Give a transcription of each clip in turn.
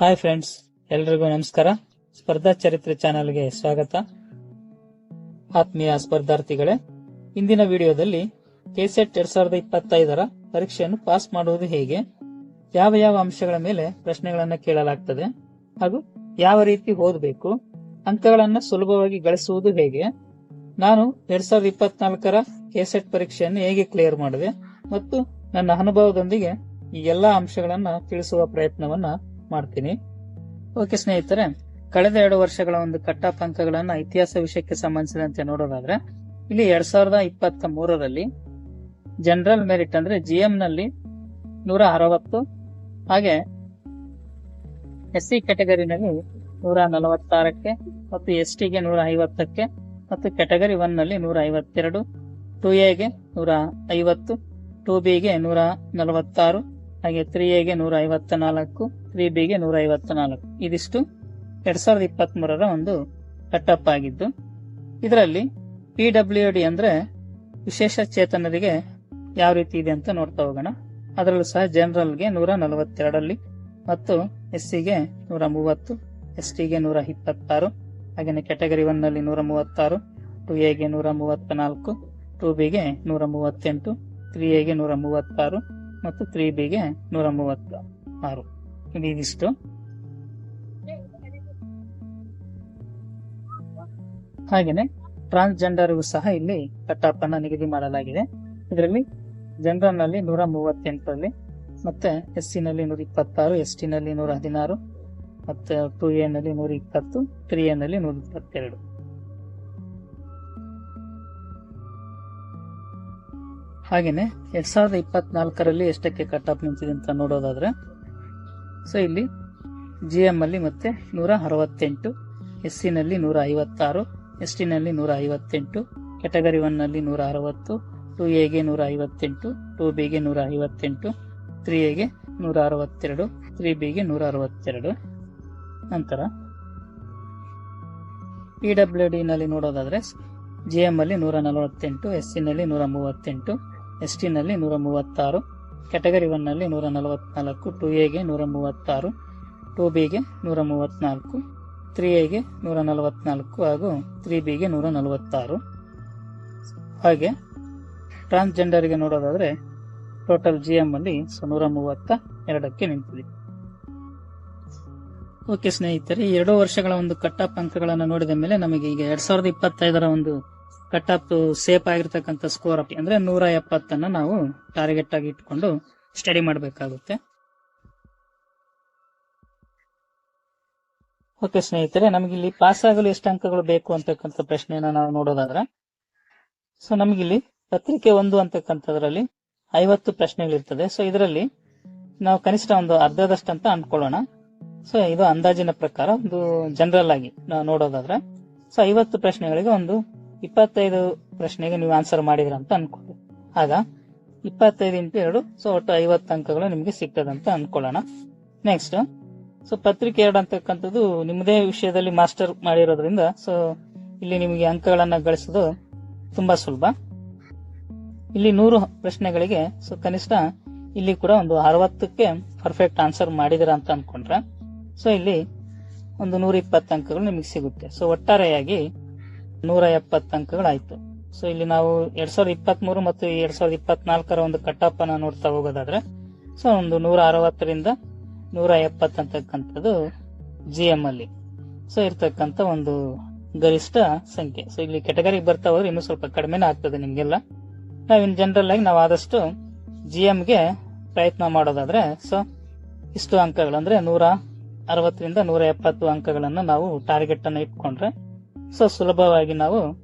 Hi friends ಎಲ್ರಿಗೂ ನಮಸ್ಕಾರ. ಸ್ಪರ್ಧಾ ಚರಿತ್ರೆ ಚಾನೆಲ್ಗೆ ಸ್ವಾಗತ. ಆತ್ಮೀಯ ಸ್ಪರ್ಧಾರ್ಥಿಗಳೇ, ಇಂದಿನ ವಿಡಿಯೋದಲ್ಲಿ ಕೆಸೆಟ್ ಎರಡ್ ಸಾವಿರದ ಇಪ್ಪತ್ತೈದರ ಪರೀಕ್ಷೆಯನ್ನು ಪಾಸ್ ಮಾಡುವುದು ಹೇಗೆ? ಯಾವ ಯಾವ ಅಂಶಗಳ ಮೇಲೆ ಪ್ರಶ್ನೆಗಳನ್ನು ಕೇಳಲಾಗ್ತದೆ? ಹಾಗೂ ಯಾವ ರೀತಿ ಓದಬೇಕು? ಅಂಕಗಳನ್ನು ಸುಲಭವಾಗಿ ಗಳಿಸುವುದು ಹೇಗೆ? ನಾನು ಎರಡ್ ಸಾವಿರದ ಇಪ್ಪತ್ನಾಲ್ಕರ ಕೆಸೆಟ್ ಪರೀಕ್ಷೆಯನ್ನು ಹೇಗೆ ಕ್ಲಿಯರ್ ಮಾಡಿದೆ? ಮತ್ತು ನನ್ನ ಅನುಭವದೊಂದಿಗೆ ಈ ಎಲ್ಲಾ ಅಂಶಗಳನ್ನು ತಿಳಿಸುವ ಪ್ರಯತ್ನವನ್ನ ಮಾಡ್ತೀನಿ. ಓಕೆ ಸ್ನೇಹಿತರೆ, ಕಳೆದ ಎರಡು ವರ್ಷಗಳ ಒಂದು ಕಟ್ಟಾಪ್ ಅಂಕಗಳನ್ನ ಇತಿಹಾಸ ವಿಷಯಕ್ಕೆ ಸಂಬಂಧಿಸಿದಂತೆ ನೋಡೋದಾದ್ರೆ, ಇಲ್ಲಿ ಎರಡ್ ಸಾವಿರದ ಇಪ್ಪತ್ತ ಮೂರರಲ್ಲಿ ಜನರಲ್ ಮೆರಿಟ್ ಅಂದ್ರೆ ಜಿ ಎಂ ನಲ್ಲಿ ನೂರ ಅರವತ್ತು, ಹಾಗೆ ಎಸ್ ಸಿ ಕ್ಯಾಟಗರಿನಲ್ಲಿ ನೂರ ನಲವತ್ತಾರಕ್ಕೆ ಮತ್ತು ಎಸ್ ಟಿಗೆ ನೂರ ಐವತ್ತಕ್ಕೆ ಮತ್ತು ಕ್ಯಾಟಗರಿ ಒನ್ನಲ್ಲಿ ನೂರ ಐವತ್ತೆರಡು, ಟು ಎಗೆ ನೂರ ಐವತ್ತು, ಟು ಬಿಗೆ ನೂರ ನಲವತ್ತಾರು, ಹಾಗೆ ತ್ರೀ ಎಗೆ ನೂರ ಐವತ್ತ ನಾಲ್ಕು ತ್ರೀ ಬಿಗೆ ನೂರ ಐವತ್ತ ನಾಲ್ಕು ಇದಿಷ್ಟು ಎರಡ್ ಸಾವಿರದ ಇಪ್ಪತ್ತ್ ಮೂರರ ಒಂದು ಕಟ್ಟಪ್ ಆಗಿದ್ದು, ಇದರಲ್ಲಿ ಪಿ ಡಬ್ಲ್ಯೂ ಡಿ ಅಂದ್ರೆ ವಿಶೇಷ ಚೇತನರಿಗೆ ಯಾವ ರೀತಿ ಇದೆ ಅಂತ ನೋಡ್ತಾ ಹೋಗೋಣ. ಅದರಲ್ಲೂ ಸಹ ಜನರಲ್ಗೆ ನೂರ ನಲವತ್ತೆರಡಲ್ಲಿ ಮತ್ತು ಎಸ್ ಸಿಗೆ ನೂರ ಮೂವತ್ತು ಎಸ್ ಟಿಗೆ ನೂರ ಇಪ್ಪತ್ತಾರು ಹಾಗೆಯೇ ಕ್ಯಾಟಗರಿ ಒನ್ನಲ್ಲಿ ನೂರ ಮೂವತ್ತಾರು ಟು ಎಗೆ ನೂರ ಮೂವತ್ತ ನಾಲ್ಕು ಟು ಬಿಗೆ ನೂರ ಮೂವತ್ತೆಂಟು ತ್ರೀ ಎಗೆ ನೂರ ಮೂವತ್ತಾರು ಮತ್ತು ತ್ರೀ ಬಿಗೆ ನೂರ ಮೂವತ್ತ ಆರು ಇದು ಇದಿಷ್ಟು ಹಾಗೇನೆ ಟ್ರಾನ್ಸ್ಜೆಂಡರ್ಗೂ ಸಹ ಇಲ್ಲಿ ಕಟ್ಟಾಪ್ ಅನ್ನ ನಿಗದಿ ಮಾಡಲಾಗಿದೆ. ಇದರಲ್ಲಿ ಜನರಲ್ನಲ್ಲಿ ನೂರ ಮೂವತ್ತೆಂಟರಲ್ಲಿ, ಮತ್ತೆ ಎಸ್ ಸಿ ನಲ್ಲಿ ನೂರ ಇಪ್ಪತ್ತಾರು ಎಸ್ ಟಿ ನಲ್ಲಿ ನೂರ ಹದಿನಾರು, ಮತ್ತೆ ಟು ಎ ನಲ್ಲಿ ನೂರ ಇಪ್ಪತ್ತು ತ್ರೀ ಎ ನಲ್ಲಿ ನೂರ ಇಪ್ಪತ್ತೆರಡು. ಹಾಗೇನೆ ಎರಡ್ ಸಾವಿರದ ಇಪ್ಪತ್ನಾಲ್ಕರಲ್ಲಿ ಎಷ್ಟಕ್ಕೆ ಕಟ್ ಆಫ್ ನಿಂತಿದೆ ಅಂತ ನೋಡೋದಾದ್ರೆ ಸೊ ಇಲ್ಲಿ ಜಿ ಎಂ ಅಲ್ಲಿ ಮತ್ತೆ ನೂರ ಅರವತ್ತೆಂಟು ಎಸ್ ಸಿನಲ್ಲಿ ನೂರ ಐವತ್ತಾರು ಎಸ್ ಟಿನಲ್ಲಿ ನೂರ ಐವತ್ತೆಂಟು ಕ್ಯಾಟಗರಿ ಒನ್ನಲ್ಲಿ ನೂರ ಅರವತ್ತು ಟು ಎಗೆ ನೂರ ಐವತ್ತೆಂಟು ಟು ಬಿಗೆ ನೂರ ಐವತ್ತೆಂಟು ತ್ರೀ ಎಗೆ ನೂರ ಅರವತ್ತೆರಡು ತ್ರೀ ಬಿಗೆ ನೂರ ಅರವತ್ತೆರಡು ನಂತರ ಪಿ ಡಬ್ಲ್ಯೂ ಡಿನಲ್ಲಿ ನಲ್ಲಿ ನೋಡೋದಾದ್ರೆ ಜಿ ಎಂ ಅಲ್ಲಿ ನೂರ ನಲವತ್ತೆಂಟು ಎಸ್ ಸಿನಲ್ಲಿ ನೂರ ಮೂವತ್ತೆಂಟು ಎಸ್ ಟಿನಲ್ಲಿ ನೂರ ಮೂವತ್ತಾರು ಕ್ಯಾಟಗರಿ ಒನ್ನಲ್ಲಿ ನೂರ ನಲವತ್ನಾಲ್ಕು ಟು ಎಗೆ ನೂರ ಮೂವತ್ತಾರು ಟು ಬಿಗೆ ನೂರ ಮೂವತ್ತ್ನಾಲ್ಕು ತ್ರೀ ಎಗೆ ನೂರ ನಲವತ್ನಾಲ್ಕು ಹಾಗೂ ತ್ರೀ ಬಿಗೆ ನೂರ ನಲವತ್ತಾರು. ಹಾಗೆ ಟ್ರಾನ್ಸ್ಜೆಂಡರ್ಗೆ ನೋಡೋದಾದ್ರೆ ಟೋಟಲ್ ಜಿ ಎಂ ಅಲ್ಲಿ ನೂರ ಮೂವತ್ತ ಎರಡಕ್ಕೆ ನಿಂತಿದೆ. ಓಕೆ ಸ್ನೇಹಿತರೆ ಎರಡು ವರ್ಷಗಳ ಒಂದು ಕಟ್ಟಾಪ್ ಅಂಕಗಳನ್ನು ನೋಡಿದ ಮೇಲೆ ನಮಗೆ ಈಗ ಎರಡ್ ಸಾವಿರದ ಇಪ್ಪತ್ತೈದರ ಒಂದು ಕಟ್ಟಾಪ್ ಸೇಫ್ ಆಗಿರ್ತಕ್ಕಂತ ಸ್ಕೋರ್ ಅಪ್ ಅಂದ್ರೆ ನೂರ ಎಪ್ಪತ್ತನ್ನ ನಾವು ಟಾರ್ಗೆಟ್ ಆಗಿ ಇಟ್ಕೊಂಡು ಸ್ಟಡಿ ಮಾಡಬೇಕಾಗುತ್ತೆ. ಓಕೆ ಸ್ನೇಹಿತರೆ ನಮಗೆ ಇಲ್ಲಿ ಪಾಸ್ ಆಗಲು ಎಷ್ಟು ಅಂಕಗಳು ಬೇಕು ಅಂತಕ್ಕಂಥ ಪ್ರಶ್ನೆಯನ್ನ ನಾವು ನೋಡೋದಾದ್ರೆ ಸೊ ನಮಗಿಲ್ಲಿ ಪತ್ರಿಕೆ ಒಂದು ಅಂತಕ್ಕಂಥದ್ರಲ್ಲಿ ಐವತ್ತು ಪ್ರಶ್ನೆಗಳಿರ್ತದೆ. ಸೊ ಇದರಲ್ಲಿ ನಾವು ಕನಿಷ್ಠ ಒಂದು ಅರ್ಧದಷ್ಟು ಅಂತ ಅನ್ಕೊಳ್ಳೋಣ ಸೊ ಇದು ಅಂದಾಜಿನ ಪ್ರಕಾರ ಒಂದು ಜನರಲ್ ಆಗಿ ನಾವು ನೋಡೋದಾದ್ರೆ ಸೊ ಐವತ್ತು ಪ್ರಶ್ನೆಗಳಿಗೆ ಒಂದು ಇಪ್ಪತ್ತೈದು ಪ್ರಶ್ನೆಗೆ ನೀವು ಆನ್ಸರ್ ಮಾಡಿದ್ರ ಅಂತ ಅನ್ಕೊಳ್ಳಿ. ಆಗ ಇಪ್ಪತ್ತೈದು ಇಂಟು ಎರಡು ಸೊ ಒಟ್ಟು ಐವತ್ತು ಅಂಕಗಳು ನಿಮಗೆ ಸಿಗ್ತದೆ ಅಂತ ಅನ್ಕೊಳ್ಳೋಣ. ನೆಕ್ಸ್ಟ್ ಸೊ ಪತ್ರಿಕೆ ಎರಡು ಅಂತಕ್ಕಂಥದ್ದು ನಿಮ್ಮದೇ ವಿಷಯದಲ್ಲಿ ಮಾಸ್ಟರ್ ಮಾಡಿರೋದ್ರಿಂದ ಸೊ ಇಲ್ಲಿ ನಿಮಗೆ ಅಂಕಗಳನ್ನು ಗಳಿಸೋದು ತುಂಬಾ ಸುಲಭ. ಇಲ್ಲಿ ನೂರು ಪ್ರಶ್ನೆಗಳಿಗೆ ಸೊ ಕನಿಷ್ಠ ಇಲ್ಲಿ ಕೂಡ ಒಂದು ಅರವತ್ತಕ್ಕೆ ಪರ್ಫೆಕ್ಟ್ ಆನ್ಸರ್ ಮಾಡಿದಿರ ಅಂತ ಅನ್ಕೊಂಡ್ರೆ ಸೊ ಇಲ್ಲಿ ಒಂದು ನೂರ ಇಪ್ಪತ್ತು ಅಂಕಗಳು ನಿಮಗೆ ಸಿಗುತ್ತೆ. ಸೊ ಒಟ್ಟಾರೆಯಾಗಿ ನೂರ ಎಪ್ಪತ್ತು ಅಂಕಗಳಾಯ್ತು. ಸೊ ಇಲ್ಲಿ ನಾವು ಎರಡ್ ಸಾವಿರದ ಇಪ್ಪತ್ತ್ ಮೂರು ಮತ್ತು ಎರಡ್ ಸಾವಿರದ ಇಪ್ಪತ್ನಾಲ್ಕರ ಒಂದು ಕಟ್ಟಾಪ್ ಅನ್ನ ನೋಡ್ತಾ ಹೋಗೋದಾದ್ರೆ, ಸೊ, ಒಂದು ನೂರ ಅರವತ್ತರಿಂದ ನೂರ ಎಪ್ಪತ್ತು ಅಂತಕ್ಕಂಥದ್ದು ಜಿ ಎಂ ಅಲ್ಲಿ ಸೊ ಇರ್ತಕ್ಕಂಥ ಒಂದು ಗರಿಷ್ಠ ಸಂಖ್ಯೆ. ಸೊ ಇಲ್ಲಿ ಕೆಟಗರಿಗೆ ಬರ್ತಾ ಹೋದ್ರೆ ಇನ್ನೂ ಸ್ವಲ್ಪ ಕಡಿಮೆನೇ ಆಗ್ತದೆ ನಿಮ್ಗೆಲ್ಲ. ನಾವಿನ್ ಜನರಲ್ ಆಗಿ ನಾವು ಆದಷ್ಟು ಜಿ ಗೆ ಪ್ರಯತ್ನ ಮಾಡೋದಾದ್ರೆ, ಸೊ, ಇಷ್ಟು ಅಂಕಗಳು ಅಂದ್ರೆ ನೂರ ಅರವತ್ತರಿಂದ ನೂರ ಎಪ್ಪತ್ತು ಅಂಕಗಳನ್ನು ನಾವು ಟಾರ್ಗೆಟ್ ಅನ್ನು ಇಟ್ಕೊಂಡ್ರೆ ಸೊ ಸುಲಭವಾಗಿ ನಾವು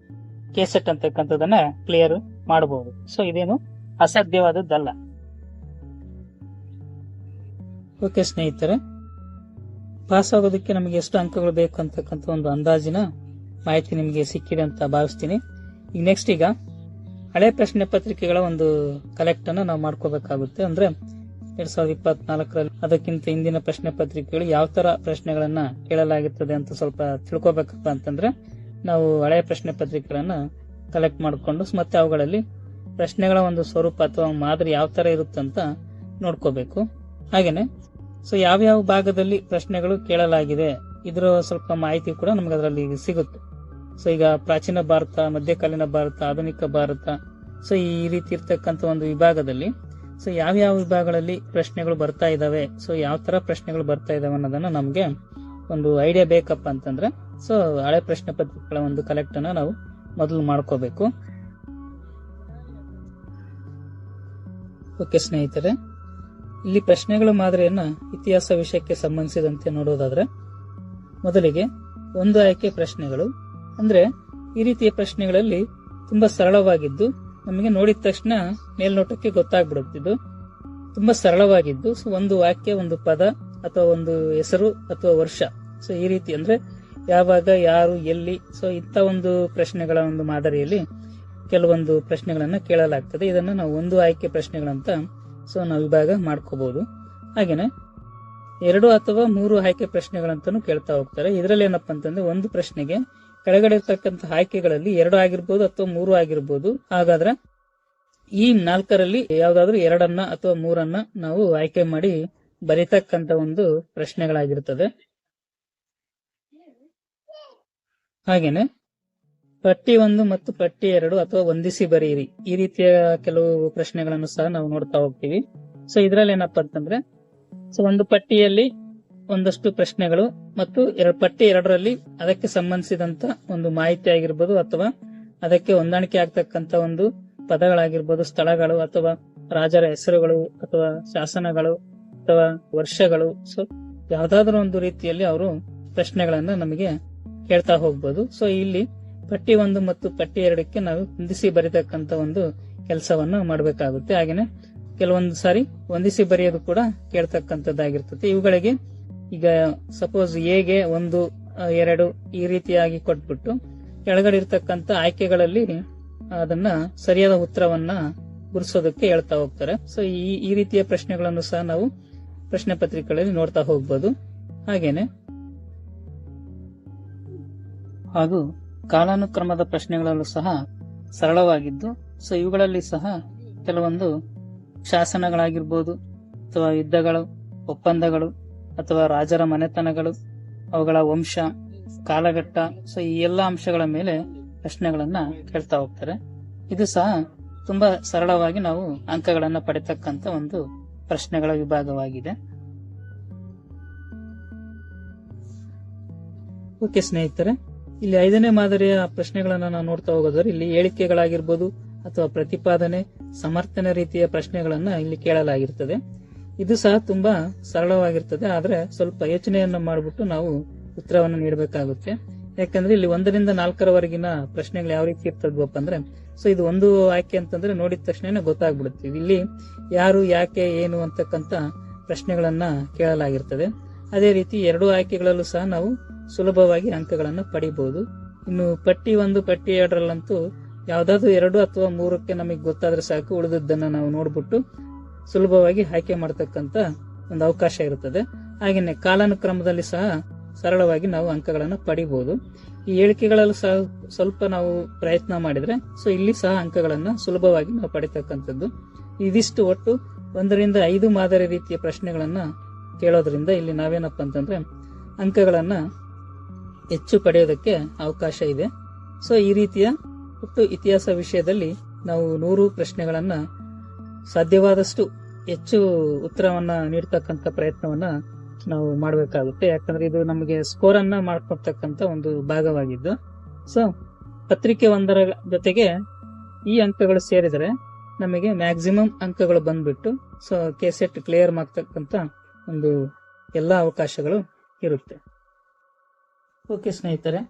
ಕೇಸೆಟ್ ಅಂತಕ್ಕಂಥದನ್ನ ಕ್ಲಿಯರ್ ಮಾಡಬಹುದು. ಸೊ ಇದೇನು ಅಸಾಧ್ಯವಾದದ್ದಲ್ಲ. ಓಕೆ ಸ್ನೇಹಿತರೆ ಪಾಸ್ ಆಗೋದಕ್ಕೆ ನಮಗೆ ಎಷ್ಟು ಅಂಕಗಳು ಬೇಕು ಅಂತಕ್ಕಂಥ ಒಂದು ಅಂದಾಜಿನ ಮಾಹಿತಿ ನಿಮಗೆ ಸಿಕ್ಕಿದೆ ಅಂತ ಭಾವಿಸ್ತೀನಿ. ಈಗ ನೆಕ್ಸ್ಟ್ ಈಗ ಹಳೆ ಪ್ರಶ್ನೆ ಪತ್ರಿಕೆಗಳ ಒಂದು ಕಲೆಕ್ಟ್ ಅನ್ನ ನಾವು ಮಾಡ್ಕೋಬೇಕಾಗುತ್ತೆ. ಅಂದ್ರೆ ಎರಡ್ ಸಾವಿರದ ಇಪ್ಪತ್ನಾಲ್ಕರಲ್ಲಿ ಅದಕ್ಕಿಂತ ಹಿಂದಿನ ಪ್ರಶ್ನೆ ಪತ್ರಿಕೆಗಳು ಯಾವ ತರ ಪ್ರಶ್ನೆಗಳನ್ನ ಕೇಳಲಾಗುತ್ತದೆ ಅಂತ ಸ್ವಲ್ಪ ತಿಳ್ಕೊಬೇಕಪ್ಪ ಅಂತಂದ್ರೆ, ನಾವು ಹಳೆಯ ಪ್ರಶ್ನೆ ಪತ್ರಿಕೆಗಳನ್ನ ಕಲೆಕ್ಟ್ ಮಾಡಿಕೊಂಡು ಮತ್ತೆ ಅವುಗಳಲ್ಲಿ ಪ್ರಶ್ನೆಗಳ ಒಂದು ಸ್ವರೂಪ ಅಥವಾ ಮಾದರಿ ಯಾವ ತರ ಅಂತ ನೋಡ್ಕೋಬೇಕು. ಹಾಗೇನೆ ಸೊ ಯಾವ್ಯಾವ ಭಾಗದಲ್ಲಿ ಪ್ರಶ್ನೆಗಳು ಕೇಳಲಾಗಿದೆ ಇದರ ಸ್ವಲ್ಪ ಮಾಹಿತಿ ಕೂಡ ನಮ್ಗೆ ಅದರಲ್ಲಿ ಸಿಗುತ್ತೆ. ಸೊ ಈಗ ಪ್ರಾಚೀನ ಭಾರತ, ಮಧ್ಯಕಾಲೀನ ಭಾರತ, ಆಧುನಿಕ ಭಾರತ ಸೊ ಈ ರೀತಿ ಇರ್ತಕ್ಕಂಥ ಒಂದು ವಿಭಾಗದಲ್ಲಿ ಸೊ ಯಾವ್ಯಾವ ವಿಭಾಗಗಳಲ್ಲಿ ಪ್ರಶ್ನೆಗಳು ಬರ್ತಾ ಇದಾವೆ? ಸೊ ಯಾವ ತರ ಪ್ರಶ್ನೆಗಳು ಬರ್ತಾ ಇದಾವೆ ಅನ್ನೋದನ್ನ ನಮ್ಗೆ ಒಂದು ಐಡಿಯಾ ಬೇಕಪ್ಪ ಅಂತಂದ್ರೆ ಸೊ ಹಳೆ ಪ್ರಶ್ನೆ ಪತ್ರಿಕೆಗಳ ಒಂದು ಕಲೆಕ್ಟ್ ಅನ್ನ ನಾವು ಮೊದಲು ಮಾಡ್ಕೋಬೇಕು. ಓಕೆ ಸ್ನೇಹಿತರೆ, ಇಲ್ಲಿ ಪ್ರಶ್ನೆಗಳ ಮಾದರಿಯನ್ನ ಇತಿಹಾಸ ವಿಷಯಕ್ಕೆ ಸಂಬಂಧಿಸಿದಂತೆ ನೋಡೋದಾದ್ರೆ, ಮೊದಲಿಗೆ ಒಂದು ಆಯ್ಕೆ ಪ್ರಶ್ನೆಗಳು. ಅಂದ್ರೆ, ಈ ರೀತಿಯ ಪ್ರಶ್ನೆಗಳಲ್ಲಿ ತುಂಬಾ ಸರಳವಾಗಿದ್ದು ನಮಗೆ ನೋಡಿದ ತಕ್ಷಣ ಮೇಲ್ನೋಟಕ್ಕೆ ಗೊತ್ತಾಗ್ಬಿಡುತ್ತೆ ಇದು. ತುಂಬಾ ಸರಳವಾಗಿದ್ದು, ಸೊ ಒಂದು ವಾಕ್ಯ, ಒಂದು ಪದ, ಅಥವಾ ಒಂದು ಹೆಸರು, ಅಥವಾ ವರ್ಷ. ಸೊ ಈ ರೀತಿ ಅಂದ್ರೆ ಯಾವಾಗ, ಯಾರು, ಎಲ್ಲಿ, ಸೊ ಇಂಥ ಒಂದು ಪ್ರಶ್ನೆಗಳ ಒಂದು ಮಾದರಿಯಲ್ಲಿ ಕೆಲವೊಂದು ಪ್ರಶ್ನೆಗಳನ್ನ ಕೇಳಲಾಗ್ತದೆ. ಇದನ್ನು ನಾವು ಒಂದು ಆಯ್ಕೆ ಪ್ರಶ್ನೆಗಳಂತ, ಸೊ ನಾವು ವಿಭಾಗ ಮಾಡ್ಕೋಬಹುದು ಹಾಗೇನೆ, ಎರಡು ಅಥವಾ ಮೂರು ಆಯ್ಕೆ ಪ್ರಶ್ನೆಗಳಂತಾನು ಕೇಳ್ತಾ ಹೋಗ್ತಾರೆ. ಇದರಲ್ಲಿ ಏನಪ್ಪಾ ಅಂತಂದ್ರೆ ಒಂದು ಪ್ರಶ್ನೆಗೆ ಕೆಳಗಡೆ ಇರ್ತಕ್ಕಂಥ ಆಯ್ಕೆಗಳಲ್ಲಿ ಎರಡು ಆಗಿರ್ಬೋದು ಅಥವಾ ಮೂರು ಆಗಿರ್ಬೋದು. ಹಾಗಾದ್ರೆ ಈ ನಾಲ್ಕರಲ್ಲಿ ಯಾವ್ದಾದ್ರು ಎರಡನ್ನ ಅಥವಾ ಮೂರನ್ನ ನಾವು ಆಯ್ಕೆ ಮಾಡಿ ಬರಿತಕ್ಕಂತ ಒಂದು ಪ್ರಶ್ನೆಗಳಾಗಿರ್ತದೆ. ಹಾಗೇನೆ, ಪಟ್ಟಿ ಒಂದು ಮತ್ತು ಪಟ್ಟಿ ಎರಡು ಅಥವಾ ಹೊಂದಿಸಿ ಬರೆಯಿರಿ. ಈ ರೀತಿಯ ಕೆಲವು ಪ್ರಶ್ನೆಗಳನ್ನು ಸಹ ನಾವು ನೋಡ್ತಾ ಹೋಗ್ತೀವಿ. ಸೊ ಇದ್ರಲ್ಲಿ ಏನಪ್ಪಾ ಅಂತಂದ್ರೆ ಸೊ ಒಂದು ಪಟ್ಟಿಯಲ್ಲಿ ಒಂದಷ್ಟು ಪ್ರಶ್ನೆಗಳು ಮತ್ತು ಎರಡು ಪಟ್ಟಿ ಎರಡರಲ್ಲಿ ಅದಕ್ಕೆ ಸಂಬಂಧಿಸಿದಂತ ಒಂದು ಮಾಹಿತಿ ಆಗಿರ್ಬೋದು ಅಥವಾ ಅದಕ್ಕೆ ಹೊಂದಾಣಿಕೆ ಆಗ್ತಕ್ಕಂತ ಒಂದು ಪದಗಳಾಗಿರ್ಬೋದು, ಸ್ಥಳಗಳು ಅಥವಾ ರಾಜರ ಹೆಸರುಗಳು ಅಥವಾ ಶಾಸನಗಳು ಅಥವಾ ವರ್ಷಗಳು. ಸೊ ಯಾವ್ದಾದ್ರು ಒಂದು ರೀತಿಯಲ್ಲಿ ಅವರು ಪ್ರಶ್ನೆಗಳನ್ನ ನಮಗೆ ಕೇಳ್ತಾ ಹೋಗ್ಬೋದು. ಸೊ ಇಲ್ಲಿ ಪಟ್ಟಿ ಒಂದು ಮತ್ತು ಪಟ್ಟಿ ಎರಡಕ್ಕೆ ನಾವು ಹೊಂದಿಸಿ ಬರೀತಕ್ಕಂತ ಒಂದು ಕೆಲಸವನ್ನ ಮಾಡಬೇಕಾಗುತ್ತೆ. ಹಾಗೇನೆ ಕೆಲವೊಂದು ಸಾರಿ ಹೊಂದಿಸಿ ಬರೆಯೋದು ಕೂಡ ಕೇಳ್ತಕ್ಕಂಥದ್ದಾಗಿರ್ತದೆ. ಇವುಗಳಿಗೆ ಈಗ ಸಪೋಸ್ ಎಗೆ ಒಂದು ಎರಡು ಈ ರೀತಿಯಾಗಿ ಕೊಟ್ಬಿಟ್ಟು ಕೆಳಗಡೆ ಇರ್ತಕ್ಕಂತ ಆಯ್ಕೆಗಳಲ್ಲಿ ಅದನ್ನ ಸರಿಯಾದ ಉತ್ತರವನ್ನ ಗುರುಸೋದಕ್ಕೆ ಹೇಳ್ತಾ ಹೋಗ್ತಾರೆ. ಸೊ ಈ ಈ ರೀತಿಯ ಪ್ರಶ್ನೆಗಳನ್ನು ಸಹ ನಾವು ಪ್ರಶ್ನೆ ಪತ್ರಿಕೆಗಳಲ್ಲಿ ನೋಡ್ತಾ ಹೋಗ್ಬೋದು. ಹಾಗೇನೆ. ಹಾಗೂ ಕಾಲಾನುಕ್ರಮದ ಪ್ರಶ್ನೆಗಳಲ್ಲೂ ಸಹ ಸರಳವಾಗಿದ್ದು ಸೊ ಇವುಗಳಲ್ಲಿ ಸಹ ಕೆಲವೊಂದು ಶಾಸನಗಳಾಗಿರ್ಬೋದು, ಅಥವಾ ಯುದ್ಧಗಳು, ಒಪ್ಪಂದಗಳು ಅಥವಾ ರಾಜರ ಮನೆತನಗಳು, ಅವುಗಳ ವಂಶ, ಕಾಲಘಟ್ಟ, ಸೊ ಈ ಎಲ್ಲ ಅಂಶಗಳ ಮೇಲೆ ಪ್ರಶ್ನೆಗಳನ್ನ ಕೇಳ್ತಾ ಹೋಗ್ತಾರೆ. ಇದು ಸಹ ತುಂಬಾ ಸರಳವಾಗಿ ನಾವು ಅಂಕಗಳನ್ನ ಪಡೆತಕ್ಕಂತ ಒಂದು ಪ್ರಶ್ನೆಗಳ ವಿಭಾಗವಾಗಿದೆ. ಓಕೆ ಸ್ನೇಹಿತರೆ, ಇಲ್ಲಿ ಐದನೇ ಮಾದರಿಯ ಪ್ರಶ್ನೆಗಳನ್ನ ನಾವು ನೋಡ್ತಾ ಹೋಗೋದ್ರೆ ಇಲ್ಲಿ ಹೇಳಿಕೆಗಳಾಗಿರ್ಬೋದು ಅಥವಾ ಪ್ರತಿಪಾದನೆ, ಸಮರ್ಥನೆ ರೀತಿಯ ಪ್ರಶ್ನೆಗಳನ್ನ ಇಲ್ಲಿ ಕೇಳಲಾಗಿರ್ತದೆ. ಇದು ಸಹ ತುಂಬಾ ಸರಳವಾಗಿರ್ತದೆ, ಆದ್ರೆ ಸ್ವಲ್ಪ ಯೋಚನೆಯನ್ನು ಮಾಡಿಬಿಟ್ಟು ನಾವು ಉತ್ತರವನ್ನು ನೀಡಬೇಕಾಗುತ್ತೆ. ಯಾಕಂದ್ರೆ ಇಲ್ಲಿ ಒಂದರಿಂದ ನಾಲ್ಕರವರೆಗಿನ ಪ್ರಶ್ನೆಗಳು ಯಾವ ರೀತಿ ಇರ್ತದ್ವಪ್ಪ ಅಂದ್ರೆ ಸೊ ಇದು ಒಂದು ಆಯ್ಕೆ ಅಂತಂದ್ರೆ ನೋಡಿದ ತಕ್ಷಣ ಗೊತ್ತಾಗ್ಬಿಡುತ್ತೆ. ಇಲ್ಲಿ ಯಾರು, ಯಾಕೆ, ಏನು ಅಂತಕ್ಕಂತ ಪ್ರಶ್ನೆಗಳನ್ನ ಕೇಳಲಾಗಿರ್ತದೆ. ಅದೇ ರೀತಿ ಎರಡು ಆಯ್ಕೆಗಳಲ್ಲೂ ಸಹ ನಾವು ಸುಲಭವಾಗಿ ಅಂಕಗಳನ್ನು ಪಡಿಬಹುದು ಇನ್ನು ಪಟ್ಟಿ ಒಂದು, ಪಟ್ಟಿ ಎರಡರಲ್ಲಂತೂ ಯಾವ್ದಾದ್ರು ಎರಡು ಅಥವಾ ಮೂರಕ್ಕೆ ನಮಗೆ ಗೊತ್ತಾದ್ರೆ ಸಾಕು, ಉಳಿದದ್ದನ್ನ ನಾವು ನೋಡ್ಬಿಟ್ಟು ಸುಲಭವಾಗಿ ಆಯ್ಕೆ ಮಾಡತಕ್ಕಂತ ಒಂದು ಅವಕಾಶ ಇರುತ್ತದೆ. ಹಾಗೆಯೇ ಕಾಲಾನುಕ್ರಮದಲ್ಲಿ ಸಹ ಸರಳವಾಗಿ ನಾವು ಅಂಕಗಳನ್ನು ಪಡಿಬಹುದು ಈ ಹೇಳಿಕೆಗಳಲ್ಲಿ ಸಹ ಸ್ವಲ್ಪ ನಾವು ಪ್ರಯತ್ನ ಮಾಡಿದ್ರೆ ಸೊ ಇಲ್ಲಿ ಸಹ ಅಂಕಗಳನ್ನು ಸುಲಭವಾಗಿ ನಾವು ಪಡಿತಕ್ಕಂಥದ್ದು. ಇದಿಷ್ಟು ಒಟ್ಟು ಒಂದರಿಂದ ಐದು ಮಾದರಿ ರೀತಿಯ ಪ್ರಶ್ನೆಗಳನ್ನ ಕೇಳೋದ್ರಿಂದ ಇಲ್ಲಿ ನಾವೇನಪ್ಪ ಅಂತಂದ್ರೆ, ಅಂಕಗಳನ್ನ ಹೆಚ್ಚು ಪಡೆಯೋದಕ್ಕೆ ಅವಕಾಶ ಇದೆ. ಸೊ ಈ ರೀತಿಯ ಒಟ್ಟು ಇತಿಹಾಸ ವಿಷಯದಲ್ಲಿ ನಾವು ನೂರು ಪ್ರಶ್ನೆಗಳನ್ನ ಸಾಧ್ಯವಾದಷ್ಟು ಹೆಚ್ಚು ಉತ್ತರವನ್ನ ನೀಡ್ತಕ್ಕಂಥ ಪ್ರಯತ್ನವನ್ನ ನಾವು ಮಾಡಬೇಕಾಗುತ್ತೆ. ಯಾಕಂದ್ರೆ ಇದು ನಮಗೆ ಸ್ಕೋರ್ ಅನ್ನ ಮಾಡ್ಕೊಡ್ತಕ್ಕಂಥ ಒಂದು ಭಾಗವಾಗಿದ್ದು. ಸೊ ಪತ್ರಿಕೆ ಒಂದರ ಜೊತೆಗೆ ಈ ಅಂಕಗಳು ಸೇರಿದರೆ ನಮಗೆ ಮ್ಯಾಕ್ಸಿಮಮ್ ಅಂಕಗಳು ಬಂದ್ಬಿಟ್ಟು ಸೊ ಕೆಸೆಟ್ ಕ್ಲಿಯರ್ ಮಾಡ್ತಕ್ಕಂಥ ಒಂದು ಎಲ್ಲ ಅವಕಾಶಗಳು ಇರುತ್ತೆ. ಓಕೆ ಸ್ನೇಹಿತರೆ,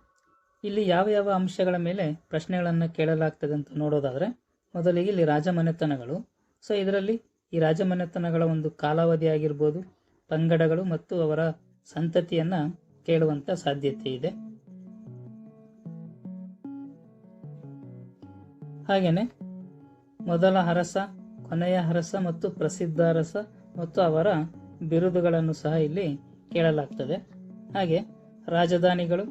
ಇಲ್ಲಿ ಯಾವ ಯಾವ ಅಂಶಗಳ ಮೇಲೆ ಪ್ರಶ್ನೆಗಳನ್ನು ಕೇಳಲಾಗ್ತದೆ ಅಂತ ನೋಡೋದಾದ್ರೆ, ಮೊದಲಿಗೆ ಇಲ್ಲಿ ರಾಜಮನೆತನಗಳು ಸೊ ಇದರಲ್ಲಿ ಈ ರಾಜಮನೆತನಗಳ ಒಂದು ಕಾಲಾವಧಿ ಆಗಿರ್ಬೋದು, ಪಂಗಡಗಳು ಮತ್ತು ಅವರ ಸಂತತಿಯನ್ನ ಕೇಳುವಂತ ಸಾಧ್ಯತೆ ಇದೆ. ಹಾಗೆಯೇ ಮೊದಲ ಹರಸ, ಕೊನೆಯ ಹರಸ ಮತ್ತು ಪ್ರಸಿದ್ಧ ಅರಸ ಮತ್ತು ಅವರ ಬಿರುದುಗಳನ್ನು ಸಹ ಇಲ್ಲಿ ಕೇಳಲಾಗ್ತದೆ. ಹಾಗೆ ರಾಜಧಾನಿಗಳು,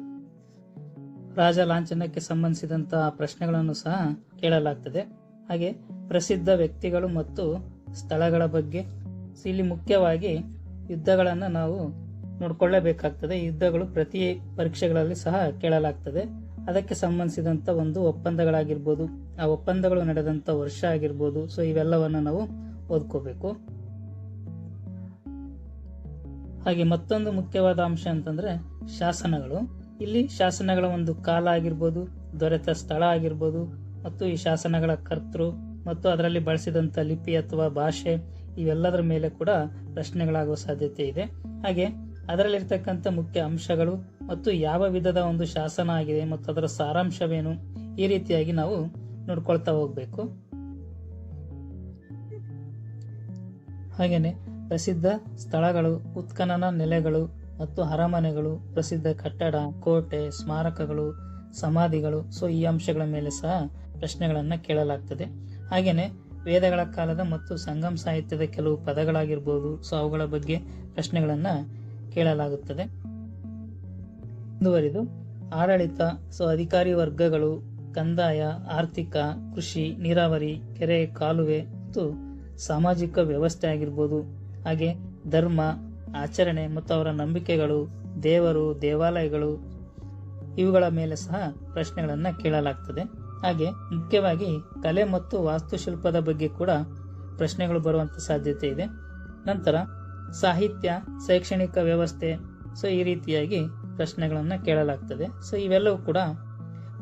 ರಾಜ ಲಾಂಛನಕ್ಕೆ ಸಂಬಂಧಿಸಿದಂತಹ ಪ್ರಶ್ನೆಗಳನ್ನು ಸಹ ಕೇಳಲಾಗ್ತದೆ. ಹಾಗೆ ಪ್ರಸಿದ್ಧ ವ್ಯಕ್ತಿಗಳು ಮತ್ತು ಸ್ಥಳಗಳ ಬಗ್ಗೆ ಇಲ್ಲಿ ಮುಖ್ಯವಾಗಿ ಯುದ್ಧಗಳನ್ನು ನಾವು ನೋಡ್ಕೊಳ್ಳೇಬೇಕಾಗ್ತದೆ. ಯುದ್ಧಗಳು ಪ್ರತಿ ಪರೀಕ್ಷೆಗಳಲ್ಲಿ ಸಹ ಕೇಳಲಾಗ್ತದೆ. ಅದಕ್ಕೆ ಸಂಬಂಧಿಸಿದಂಥ ಒಂದು ಒಪ್ಪಂದಗಳಾಗಿರ್ಬೋದು, ಆ ಒಪ್ಪಂದಗಳು ನಡೆದಂಥ ವರ್ಷ ಆಗಿರ್ಬೋದು ಸೊ ಇವೆಲ್ಲವನ್ನು ನಾವು ಓದ್ಕೋಬೇಕು. ಹಾಗೆ ಮತ್ತೊಂದು ಮುಖ್ಯವಾದ ಅಂಶ ಅಂತಂದ್ರೆ ಶಾಸನಗಳು. ಇಲ್ಲಿ ಶಾಸನಗಳ ಒಂದು ಕಾಲ ಆಗಿರ್ಬೋದು, ದೊರೆತ ಸ್ಥಳ ಆಗಿರ್ಬೋದು ಮತ್ತು ಈ ಶಾಸನಗಳ ಕರ್ತೃ ಮತ್ತು ಅದರಲ್ಲಿ ಬಳಸಿದಂತ ಲಿಪಿ ಅಥವಾ ಭಾಷೆ ಇವೆಲ್ಲದರ ಮೇಲೆ ಕೂಡ ಪ್ರಶ್ನೆಗಳಾಗುವ ಸಾಧ್ಯತೆ ಇದೆ. ಹಾಗೆ ಅದರಲ್ಲಿರ್ತಕ್ಕಂಥ ಮುಖ್ಯ ಅಂಶಗಳು ಮತ್ತು ಯಾವ ವಿಧದ ಒಂದು ಶಾಸನ ಆಗಿದೆ ಮತ್ತು ಅದರ ಸಾರಾಂಶವೇನು ಈ ರೀತಿಯಾಗಿ ನಾವು ನೋಡ್ಕೊಳ್ತಾ ಹೋಗ್ಬೇಕು. ಹಾಗೆಯೇ ಪ್ರಸಿದ್ಧ ಸ್ಥಳಗಳು, ಉತ್ಖನನ ನೆಲೆಗಳು ಮತ್ತು ಅರಮನೆಗಳು, ಪ್ರಸಿದ್ಧ ಕಟ್ಟಡ, ಕೋಟೆ, ಸ್ಮಾರಕಗಳು, ಸಮಾಧಿಗಳು, ಸೊ ಈ ಅಂಶಗಳ ಮೇಲೆ ಸಹ ಪ್ರಶ್ನೆಗಳನ್ನ ಕೇಳಲಾಗ್ತದೆ. ಹಾಗೆಯೇ ವೇದಗಳ ಕಾಲದ ಮತ್ತು ಸಂಗಮ ಸಾಹಿತ್ಯದ ಕೆಲವು ಪದಗಳಾಗಿರ್ಬೋದು, ಸೊ ಅವುಗಳ ಬಗ್ಗೆ ಪ್ರಶ್ನೆಗಳನ್ನು ಕೇಳಲಾಗುತ್ತದೆ. ಮುಂದುವರಿದು, ಆಡಳಿತ, ಸೊ ಅಧಿಕಾರಿ ವರ್ಗಗಳು, ಕಂದಾಯ, ಆರ್ಥಿಕ, ಕೃಷಿ, ನೀರಾವರಿ, ಕೆರೆ, ಕಾಲುವೆ ಮತ್ತು ಸಾಮಾಜಿಕ ವ್ಯವಸ್ಥೆ ಆಗಿರ್ಬೋದು. ಹಾಗೆ ಧರ್ಮ, ಆಚರಣೆ ಮತ್ತು ಅವರ ನಂಬಿಕೆಗಳು, ದೇವರು, ದೇವಾಲಯಗಳು, ಇವುಗಳ ಮೇಲೆ ಸಹ ಪ್ರಶ್ನೆಗಳನ್ನು ಕೇಳಲಾಗ್ತದೆ. ಹಾಗೆ ಮುಖ್ಯವಾಗಿ ಕಲೆ ಮತ್ತು ವಾಸ್ತುಶಿಲ್ಪದ ಬಗ್ಗೆ ಕೂಡ ಪ್ರಶ್ನೆಗಳು ಬರುವಂತ ಸಾಧ್ಯತೆ ಇದೆ. ನಂತರ ಸಾಹಿತ್ಯ, ಶೈಕ್ಷಣಿಕ ವ್ಯವಸ್ಥೆ, ಸೊ ಈ ರೀತಿಯಾಗಿ ಪ್ರಶ್ನೆಗಳನ್ನು ಕೇಳಲಾಗ್ತದೆ. ಸೊ ಇವೆಲ್ಲವೂ ಕೂಡ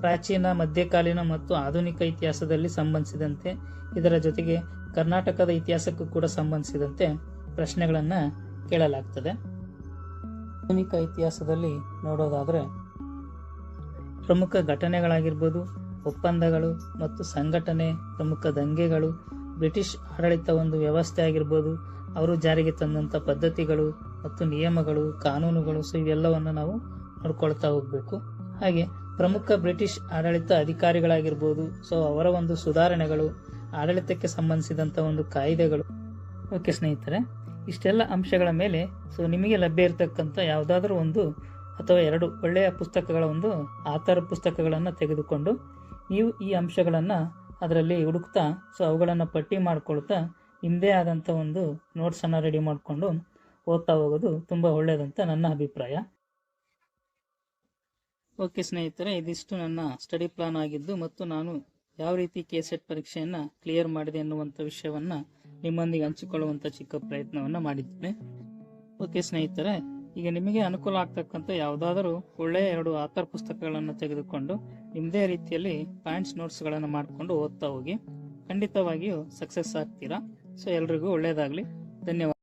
ಪ್ರಾಚೀನ, ಮಧ್ಯಕಾಲೀನ ಮತ್ತು ಆಧುನಿಕ ಇತಿಹಾಸದಲ್ಲಿ ಸಂಬಂಧಿಸಿದಂತೆ, ಇದರ ಜೊತೆಗೆ ಕರ್ನಾಟಕದ ಇತಿಹಾಸಕ್ಕೂ ಕೂಡ ಸಂಬಂಧಿಸಿದಂತೆ ಪ್ರಶ್ನೆಗಳನ್ನ ಕೇಳಲಾಗ್ತದೆ. ಆಧುನಿಕ ಇತಿಹಾಸದಲ್ಲಿ ನೋಡೋದಾದ್ರೆ ಪ್ರಮುಖ ಘಟನೆಗಳಾಗಿರ್ಬೋದು ಒಪ್ಪಂದಗಳು ಮತ್ತು ಸಂಘಟನೆ ಪ್ರಮುಖ ದಂಗೆಗಳು ಬ್ರಿಟಿಷ್ ಆಡಳಿತ ಒಂದು ವ್ಯವಸ್ಥೆ ಆಗಿರ್ಬೋದು, ಅವರು ಜಾರಿಗೆ ತಂದಂಥ ಪದ್ಧತಿಗಳು ಮತ್ತು ನಿಯಮಗಳು, ಕಾನೂನುಗಳು ಸೊ ಇವೆಲ್ಲವನ್ನು ನಾವು ನೋಡ್ಕೊಳ್ತಾ ಹೋಗಬೇಕು. ಹಾಗೆ ಪ್ರಮುಖ ಬ್ರಿಟಿಷ್ ಆಡಳಿತ ಅಧಿಕಾರಿಗಳಾಗಿರ್ಬೋದು, ಸೊ ಅವರ ಒಂದು ಸುಧಾರಣೆಗಳು, ಆಡಳಿತಕ್ಕೆ ಸಂಬಂಧಿಸಿದಂಥ ಒಂದು ಕಾಯ್ದೆಗಳು. ಓಕೆ ಸ್ನೇಹಿತರೆ, ಇಷ್ಟೆಲ್ಲ ಅಂಶಗಳ ಮೇಲೆ ಸೊ ನಿಮಗೆ ಲಭ್ಯ ಇರತಕ್ಕಂಥ ಯಾವುದಾದ್ರೂ ಒಂದು ಅಥವಾ ಎರಡು ಒಳ್ಳೆಯ ಪುಸ್ತಕಗಳ ಒಂದು ಆತರ ಪುಸ್ತಕಗಳನ್ನು ತೆಗೆದುಕೊಂಡು ನೀವು ಈ ಅಂಶಗಳನ್ನು ಅದರಲ್ಲಿ ಹುಡುಕ್ತಾ ಸೊ ಅವುಗಳನ್ನು ಪಟ್ಟಿ ಮಾಡ್ಕೊಳ್ತಾ ನಿಮ್ಮದೇ ಆದಂಥ ಒಂದು ನೋಟ್ಸನ್ನು ರೆಡಿ ಮಾಡಿಕೊಂಡು ಓದ್ತಾ ಹೋಗೋದು ತುಂಬ ಒಳ್ಳೆಯದಂತ ನನ್ನ ಅಭಿಪ್ರಾಯ. ಓಕೆ ಸ್ನೇಹಿತರೆ, ಇದಿಷ್ಟು ನನ್ನ ಸ್ಟಡಿ ಪ್ಲಾನ್ ಆಗಿದ್ದು ಮತ್ತು ನಾನು ಯಾವ ರೀತಿ ಕೆ ಸೆಟ್ ಪರೀಕ್ಷೆಯನ್ನು ಕ್ಲಿಯರ್ ಮಾಡಿದೆ ಎನ್ನುವಂಥ ವಿಷಯವನ್ನು ನಿಮ್ಮೊಂದಿಗೆ ಹಂಚಿಕೊಳ್ಳುವಂಥ ಚಿಕ್ಕ ಪ್ರಯತ್ನವನ್ನು ಮಾಡಿದ್ದೇನೆ. ಓಕೆ ಸ್ನೇಹಿತರೆ ಈಗ ನಿಮಗೆ ಅನುಕೂಲ ಆಗ್ತಕ್ಕಂಥ ಯಾವುದಾದರೂ ಒಳ್ಳೆಯ ಎರಡು ಆಥರ್ ಪುಸ್ತಕಗಳನ್ನು ತೆಗೆದುಕೊಂಡು ನಿಮ್ಮದೇ ರೀತಿಯಲ್ಲಿ ಪಾಯಿಂಟ್ಸ್ ನೋಟ್ಸ್ಗಳನ್ನು ಮಾಡಿಕೊಂಡು ಓದ್ತಾ ಹೋಗಿ ಖಂಡಿತವಾಗಿಯೂ ಸಕ್ಸಸ್ ಆಗ್ತೀರಾ? ಸೊ ಎಲ್ರಿಗೂ ಒಳ್ಳೆಯದಾಗಲಿ. ಧನ್ಯವಾದ.